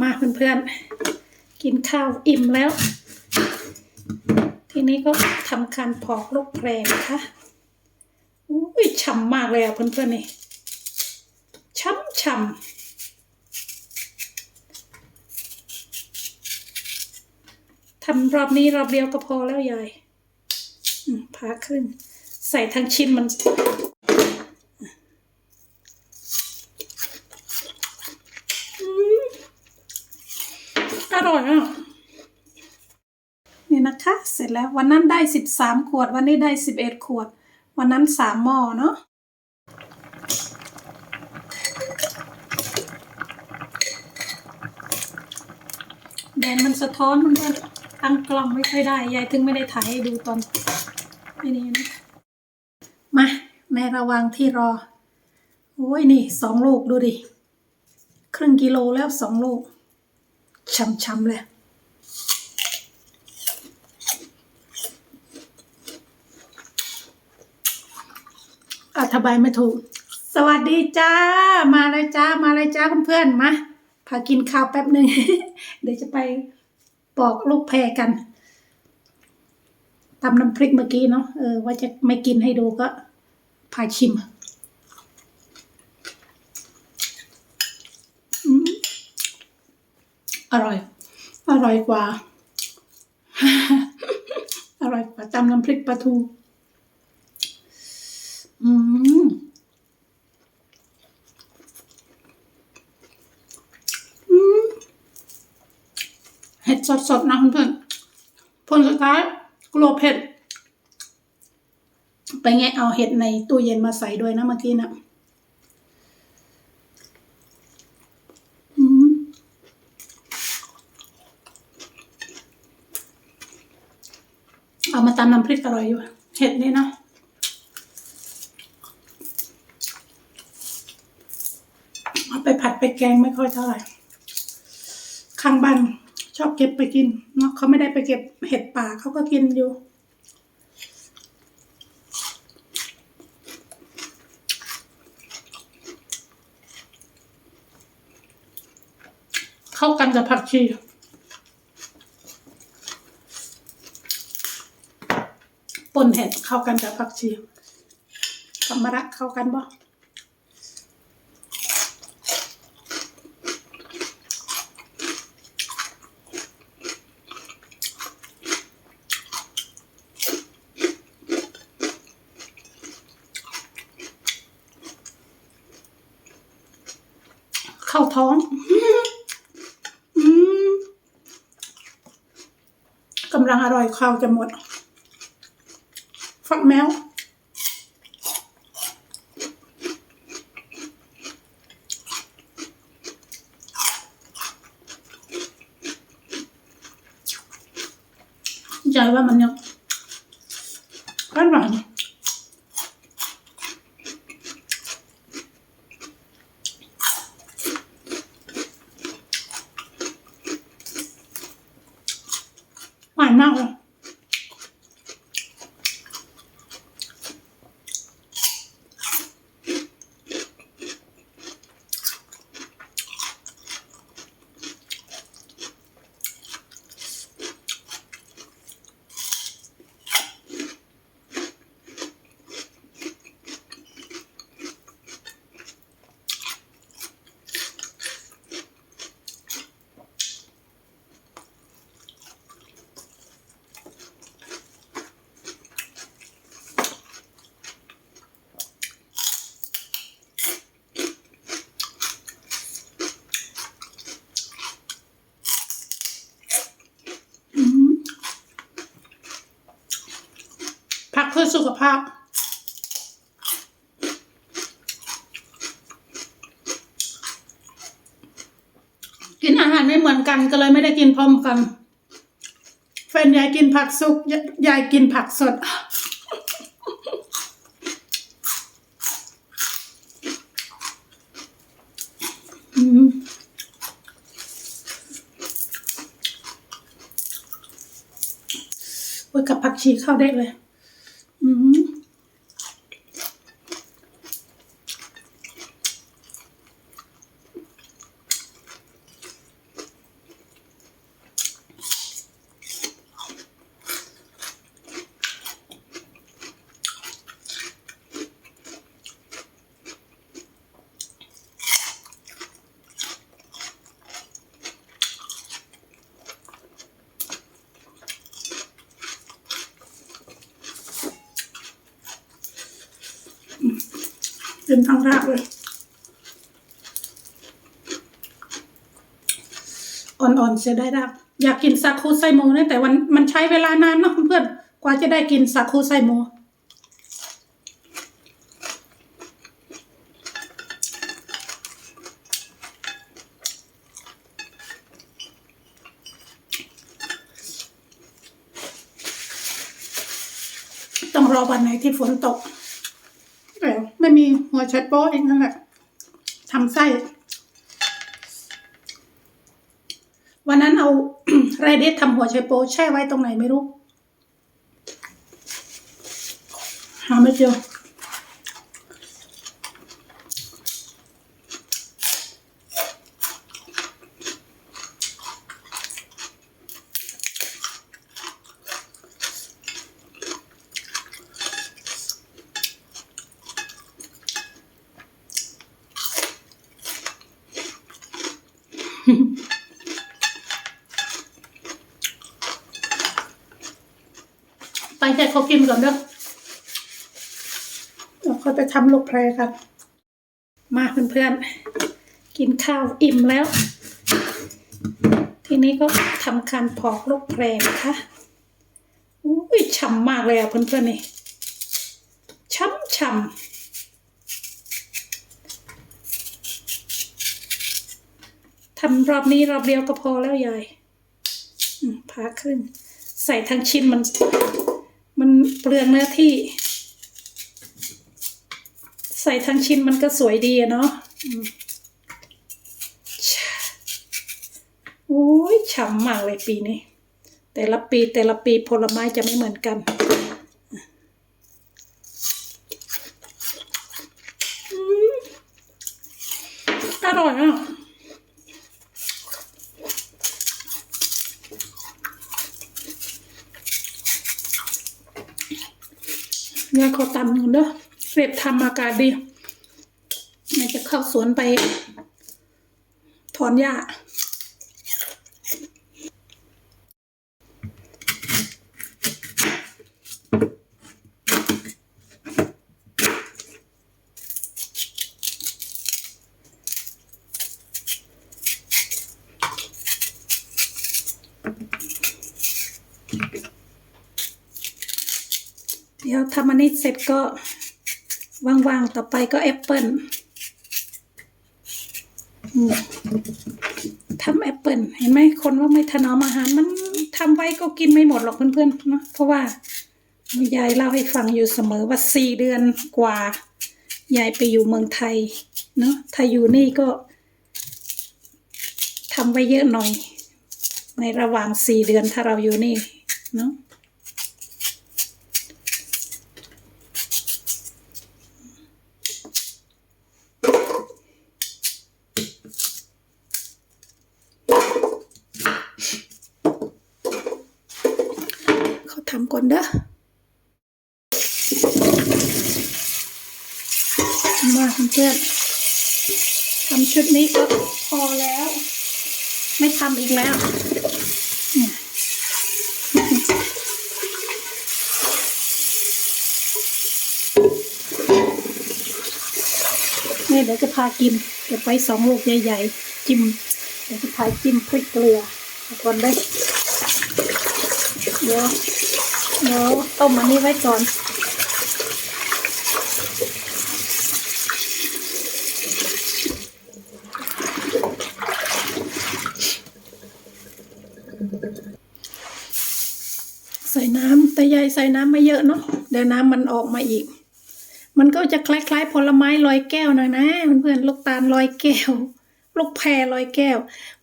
มาเพื่อนๆ กินข้าวอิ่มแล้ว ทีนี้ก็ทำการปอกลูกแพรนะคะอุ้ยฉ่ำมากเลยอะเพื่อนๆนี่ช่ำช่ำทำรอบนี้รอบเดียวก็พอแล้วยายอืมพาขึ้นใส่ทั้งชิ้นมัน อ ร่อยอะนี่นะคะ เสร็จแล้ววันนั้นได้สิบสามขวด วันนี้ได้สิบเอ็ดขวด วันนั้นสามหม้อเนาะแดดมันสะท้อนมันก็ตั้งกล้องไม่ค่อยได้ ยายถึงไม่ได้ถ่ายให้ดูตอนไอ้นี่นะมาในระว่างที่รอ โอ้ยนี่สองลูกดูดิ ครึ่งกิโลแล้วสองลูก ช้ำๆเลย อธิบายไม่ถูก สวัสดีจ้า มาเลยจ้า มาเลยจ้าเพื่อนๆ มา พากินข้าวแป๊บหนึ่ง เดี๋ยวจะไปปอกลูกแพรกันตำน้ำพริกเมื่อกี้เนาะ เออ ว่าจะไม่กินให้ดูก็พาชิม อืม อร่อย อร่อยกว่า อร่อยกว่าตำน้ำพริกปลาทู อืมอืมเห็ดสดๆนะเพื่อนๆผลสุดท้ายกลัวเผ็ด ไปแงะเอาเห็ดในตู้เย็นมาใส่ด้วยนะเมื่อกี้นะอืม เอามาตำน้ำพริกอร่อยอยู่เห็ดนี่นะเอาไปผัดไปแกงไม่ค่อยเท่าไหร่ข้างบ้านชอบเก็บไปกินเนาะเขาไม่ได้ไปเก็บเห็ดป่าเขาก็กินอยู่เข้ากันกับผักชี ป่นเห็ดเข้ากันกับผักชีกับมะระเข้ากันบ่เข้าท้องกำลังอร่อยข้าวจะหมด ฟักแมวใจว่ามันยังอร่อยหวานมากเลยอืม พื่อสุขภาพ กินอาหารไม่เหมือนกันก็เลยไม่ได้กินพร้อมกัน แฟนยายกินผักสุกยายกินผักสดอือกับผักชีเข้าได้เลย อืม นทั้งรากเลย อ่อนๆเสียได้รากอยากกินซาคูไซโมนะแต่วันมันใช้เวลานานเนาะเพื่อนกว่าจะได้กินซาคูไซโมต้องรอวันไหนที่ฝนตก มีหัวไชโป๊เองนั่นแหละทำไส้ วันนั้นเอาไรเดททำหัวไชโป๊แช่ไว้ตรงไหนไม่รู้ หาไม่เจอ ไปให้เขากินก่อนเด้อเดี๋ยวเขาไปทำลูกแพรกัน มาเพื่อนๆ กินข้าวอิ่มแล้ว ทีนี้ก็ทำการปอกลูกแพรนะคะอุ้ยฉ่ำมากเลยอะเพื่อนๆนี่ช่ำช่ ทำรอบนี้รอบเดียวก็พอแล้วยายพาขึ้น ใส่ทั้งชิ้นมัน มันเปลืองเนื้อที่ ใส่ทั้งชิ้นมันก็สวยดีเนาะอืมชะโอ้ยฉ่ำมากเลยปีนี้ แต่ละปีแต่ละปีผลไม้จะไม่เหมือนกันอืมอร่อยอะ เนี่ยเขาตำหนิเด้อเรียบทำอากาศดีแม่จะเข้าสวนไป ถอนหญ้า ดี๋ยวทำอันนี้เสร็จก็ว่างๆ ต่อไปก็แอปเปิลทำแอปเปิลเห็นไหมคนว่าไม่ถนอมอาหารมันทำไว้ก็กินไม่หมดหรอกเพื่อนๆเนะเพราะว่ายายเล่าให้ฟังอยู่เสมอว่าสี่เดือนกว่ายายไปอยู่เมืองไทยเนอะถ้าอยู่นี่ก็ทำไว้เยอะหน่อย ในระหว่างสี่เดือนถ้าเราอยู่นี่เนอะ เขาทำก่อนเด้อ มาเพื่อนทำชุดนี้ก็พอแล้ว ไม่ทำอีกแล้วเนี่ยนี่เดี๋ยวจะพากินเก็บไว้สองลูกใหญ่ๆ จิ้มเดี๋ยวจะพาจิ้มพริกเกลือก่อนได้เดี๋ยว เดี๋ยวต้มอันนี้ไว้ก่อนใส่น้ำแต่ยายใส่น้ำไม่เยอะเนาะเดี๋ยวน้ำมันออกมาอีก มันก็จะคล้ายๆผลไม้ลอยแก้วหนะนะเพื่อนๆลูกตาลลอยแก้ว ลูกแพรลอยแก้ว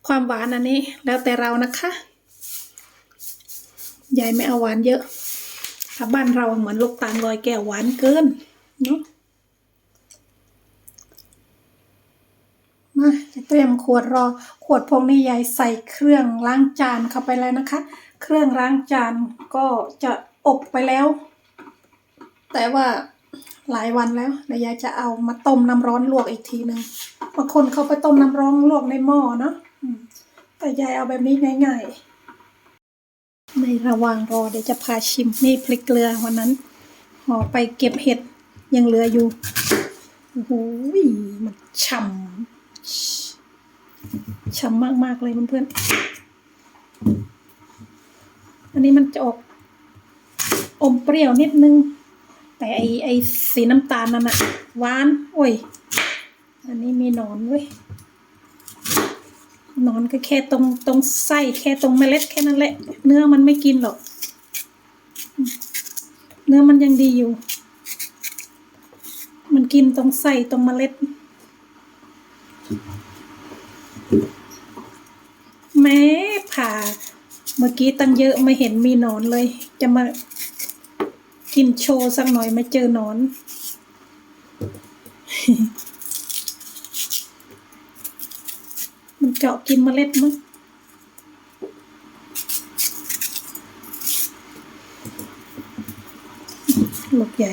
ความหวานอันนี้ แล้วแต่เรานะคะยายไม่เอาหวานเยอะ ถ้าบ้านเราเหมือนลูกตาลลอยแก้วหวานเกินเนาะมาจะเตรียมขวดรอ ขวดพวกนี้ยายใส่เครื่องล้างจานเข้าไปแล้วนะคะ เครื่องล้างจานก็จะอบไปแล้ว แต่ว่าหลายวันแล้วเดี๋ยวยายจะเอามาต้มน้ำร้อนลวกอีกทีหนึ่งบางคนเขาไปต้มน้ำร้อนลวกในหม้อเนาะแต่ยายเอาแบบนี้ง่ายๆ ระหว่างรอเดี๋ยวจะพาชิมนี่พริกเกลือวันนั้นห่อไปเก็บเห็ดยังเหลืออยู่โอ้โหมันฉ่ำฉ่ำมากๆเลยเพื่อนๆอันนี้มันจะออกอมเปรี้ยวนิดนึง แต่ไอไอสีน้ำตาลนั่นอะหวาน โอ้ย อันนี้มีหนอนเว้ย นอนก็แค่ตรงตรงไส้แค่ตรงเมล็ดแค่นั้นแหละ เนื้อมันไม่กินหรอก เนื้อมันยังดีอยู่ มันกินตรงไส้ตรงเมล็ด แม้ผ่าเมื่อกี้ตั้งเยอะไม่เห็นมีหนอนเลย จะมากินโชว์สักหน่อยไม่เจอหนอน มัน เจาะกินเมล็ดมั้งลูกใหญ่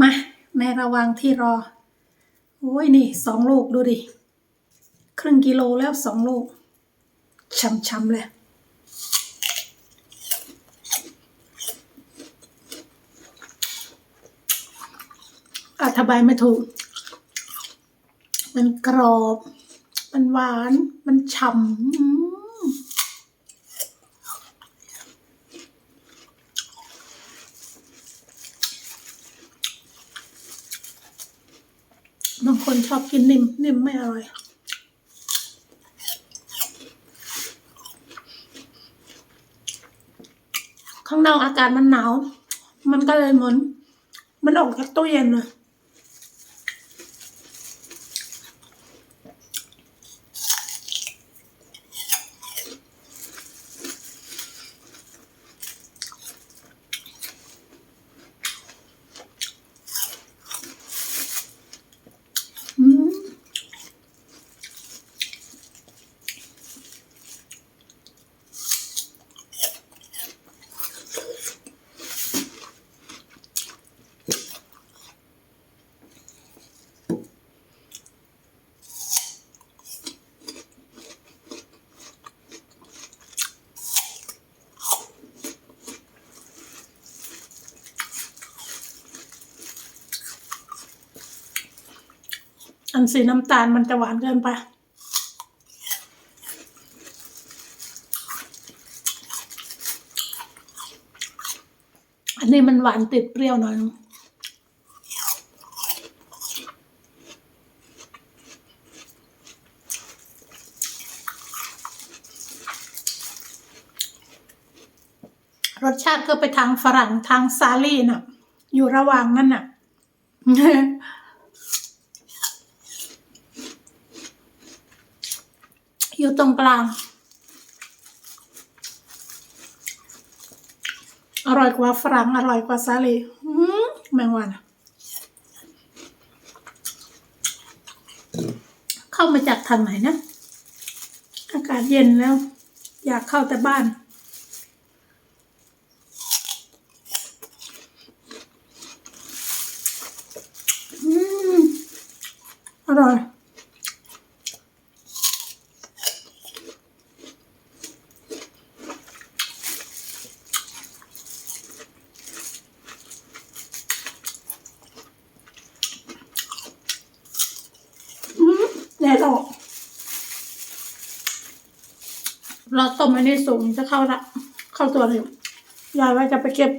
มาในระหว่างที่รอ โอ้ยนี่สองลูกดูดิ ครึ่งกิโลแล้วสองลูกช้ำๆเลย อ ธิบายไม่ถูก มันกรอบ มันหวาน มันฉ่ำบางคนชอบกินนิ่ม นิ่มไม่อร่อยข้างนอกอากาศมันหนาว มันก็เลยเหมือน มันออกจากตู้เย็นเลย นสีน้ำตาลมันจะหวานเกินไป อันนี้มันหวานติดเปรี้ยวหน่อยรสชาติก็ไปทางฝรั่งทางซาลี่น่ะ อยู่ระหว่างนั่นน่ะ อยู่ตรงกลาง อร่อยกว่าฝรั่งอร่อยกว่าซาลีอืมแมงวันเข้ามาจากทางไหนนะ อากาศเย็นแล้ว อยากเข้าแต่บ้าน อืม อร่อย อืมแดดออกเรา ต้มอันนี้สูงจะเข้าละเข้าตัวเลยยายว่าจะไปเก็บ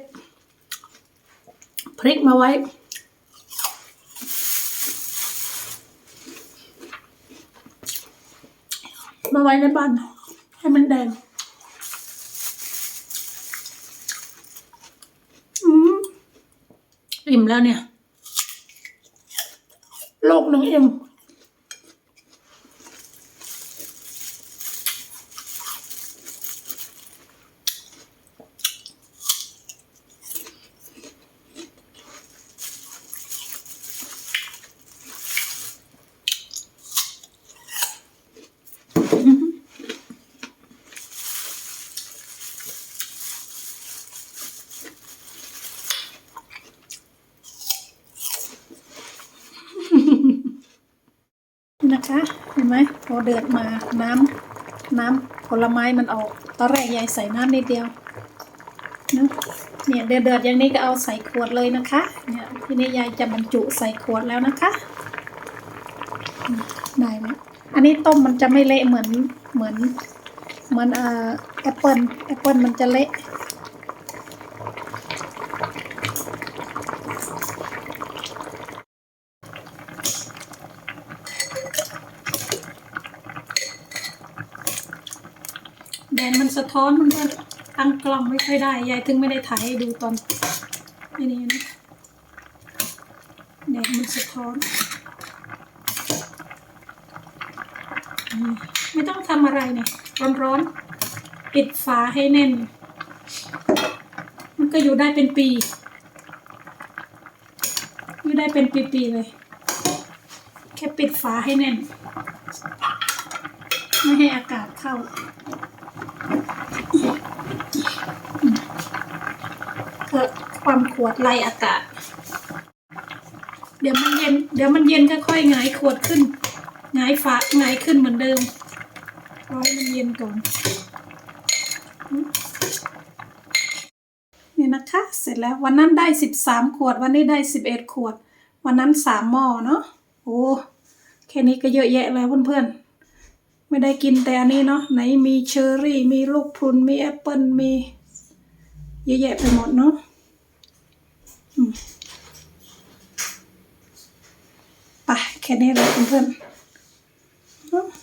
พริกมาไว้ มาไว้ในบ้าน ให้มันแดงอืมอิ่มแล้วเนี่ย โลกหนึ่งอิ่ม นะคะ เห็นไหมพ อเดือดมาน้ำน้ำผลไม้มันออก ตอนแรกยายใส่น้ำนิดเดียวนะเนี่ยเดือดเดือดอย่างนี้ก็เอาใส่ขวดเลยนะคะ เนี่ยทีนี้ยายจะบรรจุใส่ขวดแล้วนะคะได้ไหมอันนี้ต้มมันจะไม่เละเหมือนเหมือนเหมือนเอ่อแอปเปิลแอปเปิลมันจะเละ แดดมันสะ ท้อนมันก็ตั้งกล้องไม่ค่อยได้ ยายถึงไม่ได้ถ่ายให้ดูตอนไอ้นี่นะแดดมันสะท้อนไม่ต้องทำอะไรเนี่ยร้อนๆปิดฝาให้แน่น มันก็อยู่ได้เป็นปี อยู่ได้เป็นปีๆเลย แค่ปิดฝาให้แน่น ไม่ให้อากาศเข้า เพื่อ ความขวดไล่อากาศ เดี๋ยวมันเย็น เดี๋ยวมันเย็นก็ค่อยหงายขวดขึ้นหงายฝาหงายขึ้นเหมือนเดิมรอให้มันเย็นก่อนนี่นะคะ เสร็จแล้ววันนั้นได้สิบสามขวด วันนี้ได้สิบเอ็ดขวด วันนั้นสามหม้อเนาะโอ้แค่นี้ก็เยอะแยะแล้วเพื่อนๆ ไม่ได้กินแต่อันนี้เนาะไหนมีเชอร์รี่ มีลูกพรุนมีแอปเปิลมีเยอะแยะไปหมดเนาะ ปแค่นี้เลยเพื่อนๆ